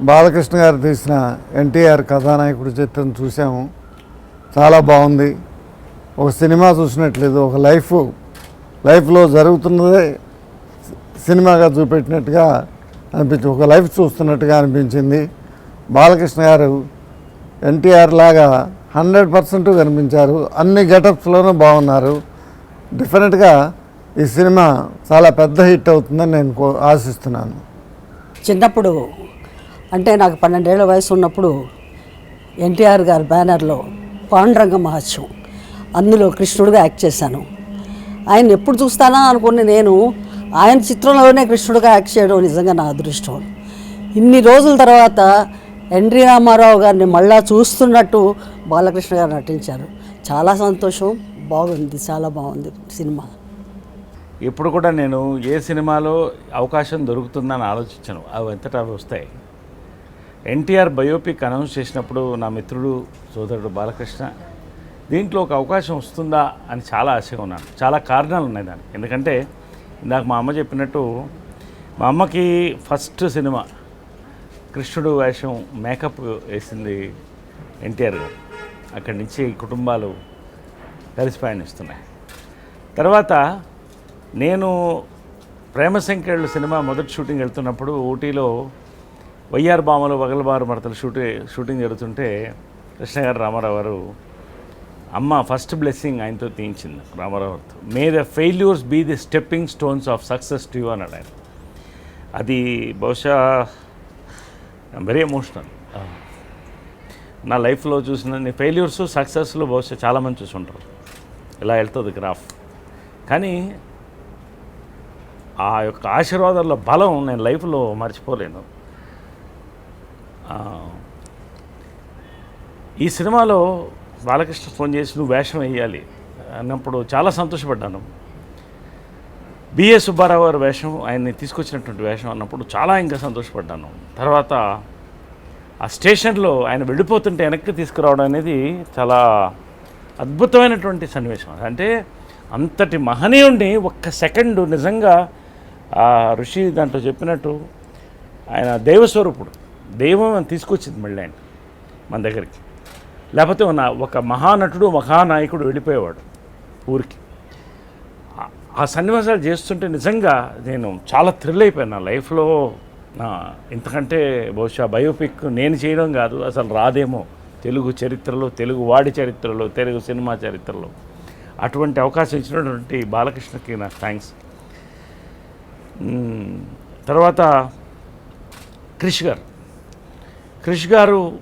బాలకృష్ణ గారు తీసిన ఎన్టీఆర్ కథానాయకుడి చిత్రం చూసాము చాలా బాగుంది. ఒక సినిమా చూసినట్లేదు ఒక లైఫ్ లైఫ్లో జరుగుతున్నదే సినిమాగా చూపెట్టినట్టుగా అనిపించింది ఒక లైఫ్ చూస్తున్నట్టుగా అనిపించింది. బాలకృష్ణ గారు ఎన్టీఆర్ లాగా హండ్రెడ్ పర్సెంట్ కనిపించారు. అన్ని గెటప్స్లోనూ బాగున్నారు. డెఫినెట్గా ఈ సినిమా చాలా పెద్ద హిట్ అవుతుందని నేను కో- ఆశిస్తున్నాను. చిన్నప్పుడు అంటే నాకు పన్నెండేళ్ళ వయసు ఉన్నప్పుడు ఎన్టీఆర్ గారి బ్యానర్లో పాండురంగ మహత్యం అందులో కృష్ణుడిగా యాక్ట్ చేశాను. ఆయన ఎప్పుడు చూస్తానా అనుకుని నేను ఆయన చిత్రంలోనే కృష్ణుడిగా యాక్ట్ చేయడం నిజంగా నా అదృష్టం. ఇన్ని రోజుల తర్వాత ఎన్టీ రామారావు గారిని మళ్ళా చూస్తున్నట్టు బాలకృష్ణ గారు నటించారు. చాలా సంతోషం బాగుంది చాలా బాగుంది సినిమా. ఇప్పుడు కూడా నేను ఏ సినిమాలో అవకాశం దొరుకుతుందని ఆలోచించను. అవి ఎంతటా వస్తాయి? ఎన్టీఆర్ బయోపిక్ అనౌన్స్ చేసినప్పుడు నా మిత్రుడు సోదరుడు బాలకృష్ణ దీంట్లో ఒక అవకాశం వస్తుందా అని చాలా ఆశగా ఉన్నాను. చాలా కారణాలు ఉన్నాయి దానికి. ఎందుకంటే ఇందాక మా అమ్మ చెప్పినట్టు మా అమ్మకి ఫస్ట్ సినిమా కృష్ణుడు వేషం మేకప్ వేసింది ఎన్టీఆర్ గారు. అక్కడి నుంచి కుటుంబాలు కలిసి పయనిస్తున్నాయి తర్వాత నేను ప్రేమ సంఖ్యలు సినిమా మొదటి షూటింగ్ వెళ్తున్నప్పుడు ఊటీలో వైఆర్ బామలు వగలబారు మడతలు షూటింగ్ షూటింగ్ జరుగుతుంటే కృష్ణ గారు రామారావు గారు అమ్మ ఫస్ట్ బ్లెస్సింగ్ ఆయనతో తీయించింది రామారావు గారితో. May the failures be the stepping stones of success to you అన్నాడు ఆయన. అది బహుశా వెరీ ఎమోషనల్ నా లైఫ్లో చూసిన ఫెయిల్యూర్స్ సక్సెస్లు బహుశా చాలామంది చూసి ఉంటారు ఇలా వెళ్తుంది గ్రాఫ్ కానీ ఆ యొక్క ఆశీర్వాదాల బలం నేను లైఫ్లో మర్చిపోలేను. ఈ సినిమాలో బాలకృష్ణ ఫోన్ చేసి నువ్వు వేషం వేయాలి అన్నప్పుడు చాలా సంతోషపడ్డాను. బిఏ సుబ్బారావు గారు వేషం ఆయన్ని తీసుకొచ్చినటువంటి వేషం అన్నప్పుడు చాలా ఇంకా సంతోషపడ్డాను. తర్వాత ఆ స్టేషన్లో ఆయన వెళ్ళిపోతుంటే వెనక్కి తీసుకురావడం అనేది చాలా అద్భుతమైనటువంటి సన్నివేశం. అంటే అంతటి మహనీయుణ్ణి ఒక్క సెకండ్ నిజంగా ఆ ఋషి దాంట్లో చెప్పినట్టు ఆయన దైవస్వరూపుడు. దైవం అని తీసుకొచ్చింది మళ్ళీ ఆయన మన దగ్గరికి. లేకపోతే ఉన్న- ఒక మహానటుడు మహానాయకుడు వెళ్ళిపోయేవాడు ఊరికి. ఆ- సన్నివేశాలు చేస్తుంటే నిజంగా నేను చాలా థ్రిల్ అయిపోయాను. నా లైఫ్లో నా ఇంతకంటే బహుశా బయోపిక్ నేను చేయడం కాదు అసలు రాదేమో. తెలుగు చరిత్రలో తెలుగు వాడి చరిత్రలో తెలుగు సినిమా చరిత్రలో అటువంటి అవకాశం ఇచ్చినటువంటి బాలకృష్ణకి నా థ్యాంక్స్. తర్వాత క్రిష్ గారు. క్రిష్ గారు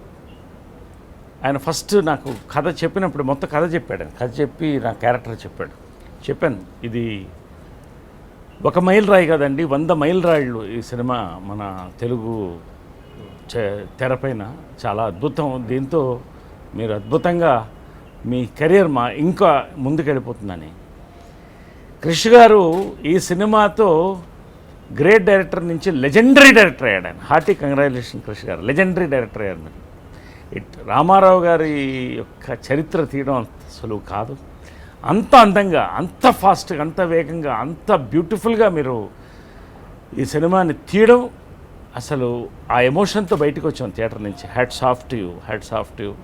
ఆయన ఫస్ట్ నాకు కథ చెప్పినప్పుడు మొత్తం కథ చెప్పాడు ఆయన. కథ చెప్పి నా క్యారెక్టర్ చెప్పాడు. చెప్పాను. ఇది ఒక మైల్ రాయి కదండి వంద మైల్ రాయిళ్ళు ఈ సినిమా మన తెలుగు తెరపైన చాలా అద్భుతం. దీంతో మీరు అద్భుతంగా మీ కెరియర్ మా ఇంకా ముందుకెళ్ళిపోతుందని. క్రిష్ గారు ఈ సినిమాతో గ్రేట్ డైరెక్టర్ నుంచి లెజెండరీ డైరెక్టర్ అయ్యాడు ఆయన. హార్టీ కంగ్రాచులేషన్ క్రిష్ గారు. లెజెండరీ డైరెక్టర్ అయ్యారు మీరు. ఇట్ రామారావు గారి యొక్క చరిత్ర తీయడం అంత సులువు కాదు. అంత అందంగా అంత ఫాస్ట్గా అంత వేగంగా అంత బ్యూటిఫుల్గా మీరు ఈ సినిమాని తీయడం అసలు ఆ ఎమోషన్తో బయటకు వచ్చాం థియేటర్ నుంచి. Had soft you had soft you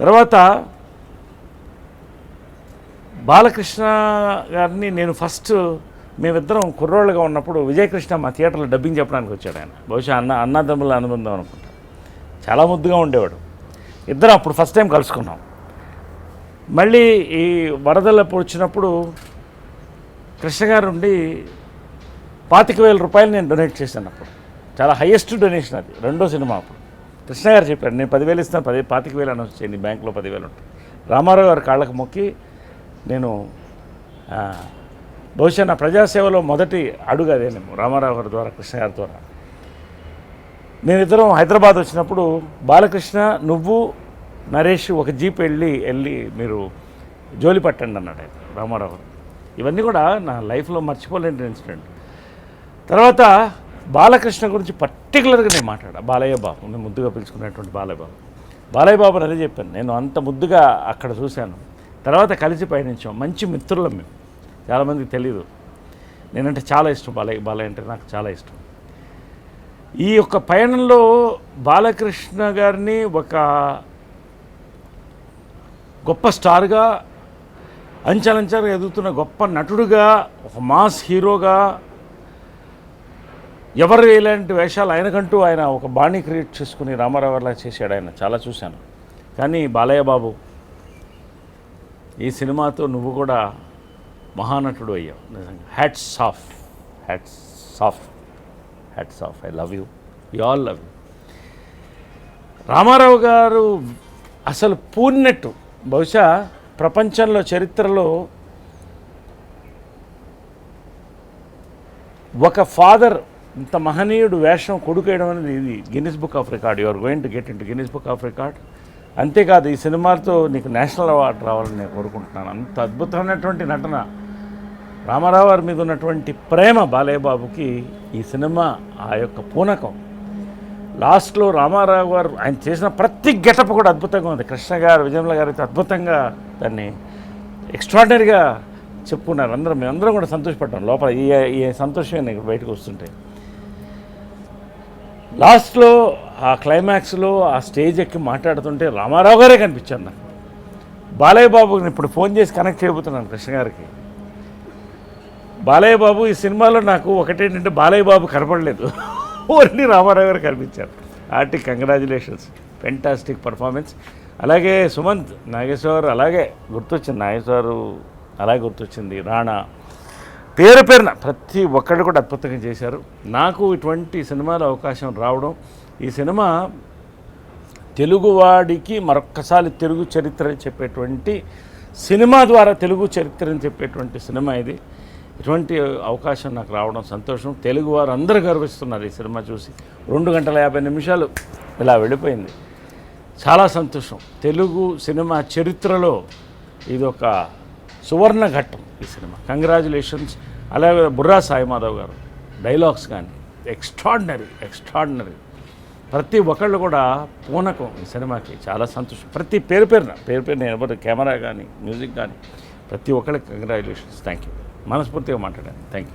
తర్వాత బాలకృష్ణ గారిని నేను ఫస్ట్ మేమిద్దరం కుర్రోళ్ళుగా ఉన్నప్పుడు విజయకృష్ణ మా థియేటర్లో డబ్బింగ్ చెప్పడానికి వచ్చాడు ఆయన. బహుశా అన్న అన్నదమ్ముల అనుబంధం అనుకుంటా. చాలా ముద్దుగా ఉండేవాడు. ఇద్దరం అప్పుడు ఫస్ట్ టైం కలుసుకున్నాం. మళ్ళీ ఈ వరదలు వచ్చినప్పుడు కృష్ణ గారు ఉండి పాతిక వేల రూపాయలు నేను డొనేట్ చేశాను అప్పుడు. చాలా హయ్యెస్ట్ డొనేషన్ అది రెండో సినిమా అప్పుడు. కృష్ణ గారు చెప్పాడు నేను పదివేలు ఇస్తాను పది పాతిక వేలు అనౌన్స్ చేయండి బ్యాంకులో పదివేలు ఉంటాయి. రామారావు గారి కాళ్ళకు మొక్కి నేను బహుశా నా ప్రజాసేవలో మొదటి అడుగు అదేనేమో రామారావు గారి ద్వారా కృష్ణ గారి ద్వారా. ఇద్దరం హైదరాబాద్ వచ్చినప్పుడు బాలకృష్ణ నువ్వు నరేష్ ఒక జీప్ వెళ్ళి వెళ్ళి మీరు జోలి పట్టండి అన్నాడు ఆయన రామారావు ఇవన్నీ కూడా నా లైఫ్లో మర్చిపోలేని ఇన్సిడెంట్. తర్వాత బాలకృష్ణ గురించి పర్టికులర్గా నేను మాట్లాడా. బాలయ్య బాబు నేను ముద్దుగా పిలుచుకునేటువంటి బాలయ్య బాబు. బాలయ్య బాబు అదే చెప్పాను. నేను అంత ముద్దుగా అక్కడ చూశాను. తర్వాత కలిసి పయనించాం. మంచి మిత్రులం మేము. చాలామందికి తెలియదు నేనంటే చాలా ఇష్టం బాలయ్య బాలయ్య అంటే నాకు చాలా ఇష్టం. ఈ యొక్క పయనంలో బాలకృష్ణ గారిని ఒక గొప్ప స్టార్గా అంచలంచలుగా ఎదుగుతున్న గొప్ప నటుడుగా ఒక మాస్ హీరోగా ఎవరు ఇలాంటి వేషాలు ఆయనకంటూ ఆయన ఒక బాణీ క్రియేట్ చేసుకుని రామారావు అలా చేశాడు ఆయన. చాలా చూశాను. కానీ బాలయ్య బాబు ఈ సినిమాతో నువ్వు కూడా మహానటుడు అయ్యావు నిజంగా. Hats off hats off hats off I love you you all love you Ramarao గారు అసలు పూర్ణట్టు. బహుశా ప్రపంచంలో చరిత్రలో ఒక ఫాదర్ ఇంత మహనీయుడు వేషం కొడుకేయడం అనేది ఇది Guinness book of record your going to get in to Guinness book of record అంతేకాదు ఈ సినిమాతో నీకు నేషనల్ అవార్డు రావాలని నేను కోరుకుంటున్నాను. అంత అద్భుతమైనటువంటి నటన. రామారావు గారి మీద ఉన్నటువంటి ప్రేమ బాలయ్యబాబుకి ఈ సినిమా ఆ యొక్క పూనకం. లాస్ట్లో రామారావు గారు ఆయన చేసిన ప్రతి గెటప్ కూడా అద్భుతంగా ఉంది. కృష్ణ గారు విజయమ్ల గారు అయితే అద్భుతంగా దాన్ని ఎక్స్ట్రాడినరీగా చెప్పుకున్నారు. అందరం మేమందరం కూడా సంతోషపడ్డాం. లోపల ఈ ఈ సంతోషమే నాకు బయటకు వస్తుంటే. లాస్ట్లో ఆ క్లైమాక్స్లో ఆ స్టేజ్ ఎక్కి మాట్లాడుతుంటే రామారావు గారే కనిపించాను నాకు. బాలయ్య బాబుని ఇప్పుడు ఫోన్ చేసి కనెక్ట్ చేయబోతున్నాను కృష్ణ గారికి. బాలయ్య బాబు ఈ సినిమాలో నాకు ఒకటేంటంటే బాలయ్య బాబు కనపడలేదు. ఓన్లీ రామారావు గారు కనిపించారు. Arctic congratulations. ఫెంటాస్టిక్ పర్ఫార్మెన్స్ అలాగే సుమంత్ నాగేశ్వర్ అలాగే గుర్తొచ్చింది నాగేశ్వర్ అలాగే గుర్తొచ్చింది రాణా. పేరు పేరున ప్రతి ఒక్కరు కూడా అద్భుతంగా చేశారు. నాకు ఇటువంటి సినిమాలో అవకాశం రావడం ఈ సినిమా తెలుగువాడికి మరొక్కసారి తెలుగు చరిత్ర చెప్పేటువంటి సినిమా ద్వారా తెలుగు చరిత్ర అని చెప్పేటువంటి సినిమా ఇది. ఇటువంటి అవకాశం నాకు రావడం సంతోషం. తెలుగు వారు అందరూ గర్విస్తున్నారు ఈ సినిమా చూసి. రెండు గంటల యాభై నిమిషాలు ఇలా వెళ్ళిపోయింది. చాలా సంతోషం. తెలుగు సినిమా చరిత్రలో ఇది ఒక సువర్ణ ఘట్టం ఈ సినిమా. కంగ్రాచులేషన్స్ అలాగే బుర్రా సాయి మాధవ్ గారు డైలాగ్స్ కానీ ఎక్స్ట్రాడినరీ ఎక్స్ట్రాడినరీ ప్రతి ఒక్కళ్ళు కూడా పూనకం ఈ సినిమాకి. చాలా సంతోషం. ప్రతి పేరు పేరున పేరు పేరున ఎవరు కెమెరా కానీ మ్యూజిక్ కానీ ప్రతి ఒక్కళ్ళకి కంగ్రాచులేషన్స్ థ్యాంక్ యూ మనస్ఫూర్తిగా మాట్లాడాను థ్యాంక్ యూ